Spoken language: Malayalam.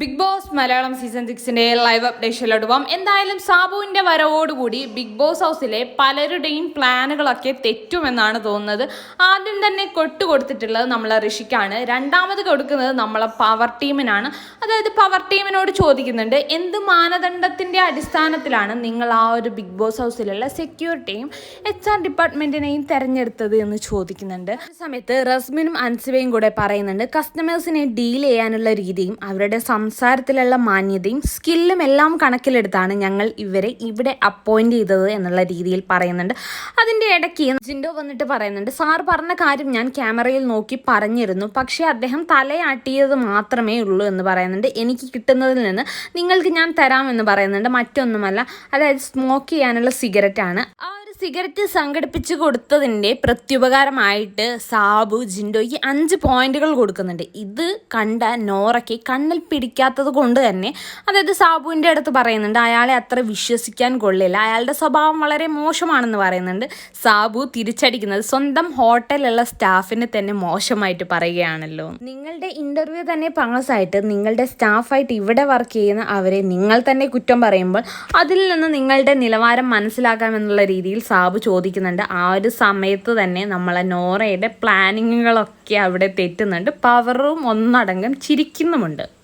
ബിഗ് ബോസ് മലയാളം സീസൺ സിക്സിന്റെ ലൈവ് അപ്ഡേഷനിലോട്ട് പോകാം എന്തായാലും സാബുവിന്റെ വരവോടുകൂടി ബിഗ് ബോസ് ഹൗസിലെ പലരുടെയും പ്ലാനുകളൊക്കെ തെറ്റുമെന്നാണ് തോന്നുന്നത്. ആദ്യം തന്നെ കൊട്ടു കൊടുത്തിട്ടുള്ളത് നമ്മളെ ഋഷിക്കാണ്. രണ്ടാമത് കൊടുക്കുന്നത് നമ്മളെ പവർ ടീമിനാണ് അതായത് പവർ ടീമിനോട് ചോദിക്കുന്നുണ്ട് എന്ത് മാനദണ്ഡത്തിന്റെ അടിസ്ഥാനത്തിലാണ് നിങ്ങൾ ആ ഒരു ബിഗ് ബോസ് ഹൗസിലുള്ള സെക്യൂരിറ്റിയും എച്ച് ആർ ഡിപ്പാർട്ട്മെന്റിനെയും തെരഞ്ഞെടുത്തത് എന്ന് ചോദിക്കുന്നുണ്ട്. ആ സമയത്ത് റസ്മിനും അൻസിബയും കൂടെ പറയുന്നുണ്ട് കസ്റ്റമേഴ്സിനെ ഡീൽ ചെയ്യാനുള്ള രീതിയും അവരുടെ സംസാരത്തിലുള്ള മാന്യതയും സ്കില്ലും എല്ലാം കണക്കിലെടുത്താണ് ഞങ്ങൾ ഇവരെ ഇവിടെ അപ്പോയിന്റ് ചെയ്തത് എന്നുള്ള രീതിയിൽ പറയുന്നുണ്ട്. അതിന്റെ ഇടയ്ക്ക് ജിൻഡോ വന്നിട്ട് പറയുന്നുണ്ട് സാർ പറഞ്ഞ കാര്യം ഞാൻ ക്യാമറയിൽ നോക്കി പറഞ്ഞിരുന്നു പക്ഷേ അദ്ദേഹം തലയാട്ടിയത് മാത്രമേ ഉള്ളൂ എന്ന് പറയുന്നുണ്ട്. എനിക്ക് കിട്ടുന്നതിൽ നിന്ന് നിങ്ങൾക്ക് ഞാൻ തരാമെന്ന് പറയുന്നുണ്ട്. മറ്റൊന്നുമല്ല. അതായത് സ്മോക്ക് ചെയ്യാനുള്ള സിഗരറ്റ് സിഗരറ്റ് സംഘടിപ്പിച്ച് കൊടുത്തതിന്റെ പ്രത്യുപകാരമായിട്ട് സാബു ജിൻഡോയ്ക്ക് അഞ്ച് പോയിന്റുകൾ കൊടുക്കുന്നുണ്ട്. ഇത് കണ്ട നോറയ്ക്ക് കണ്ണിൽ പിടിക്കാത്തത് കൊണ്ട് തന്നെ അതായത് സാബുവിന്റെ അടുത്ത് പറയുന്നുണ്ട് അയാളെ അത്ര വിശ്വസിക്കാൻ കൊള്ളില്ല. അയാളുടെ സ്വഭാവം വളരെ മോശമാണെന്ന് പറയുന്നുണ്ട്. സാബു തിരിച്ചടിക്കുന്നത് സ്വന്തം ഹോട്ടലിലുള്ള സ്റ്റാഫിനെ തന്നെ മോശമായിട്ട് പറയുകയാണല്ലോ. നിങ്ങളുടെ ഇന്റർവ്യൂ തന്നെ പാസ്സായിട്ട് നിങ്ങളുടെ സ്റ്റാഫായിട്ട് ഇവിടെ വർക്ക് ചെയ്യുന്ന അവരെ നിങ്ങൾ തന്നെ കുറ്റം പറയുമ്പോൾ അതിൽ നിന്ന് നിങ്ങളുടെ നിലവാരം മനസ്സിലാക്കാമെന്നുള്ള രീതിയിൽ സാബു ചോദിക്കുന്നുണ്ട്. ആ ഒരു സമയത്ത് തന്നെ നമ്മളെ നോറയുടെ പ്ലാനിങ്ങുകളൊക്കെ അവിടെ തെറ്റുന്നുണ്ട്. പവറും ഒന്നടങ്കം ചിരിക്കുന്നുമുണ്ട്.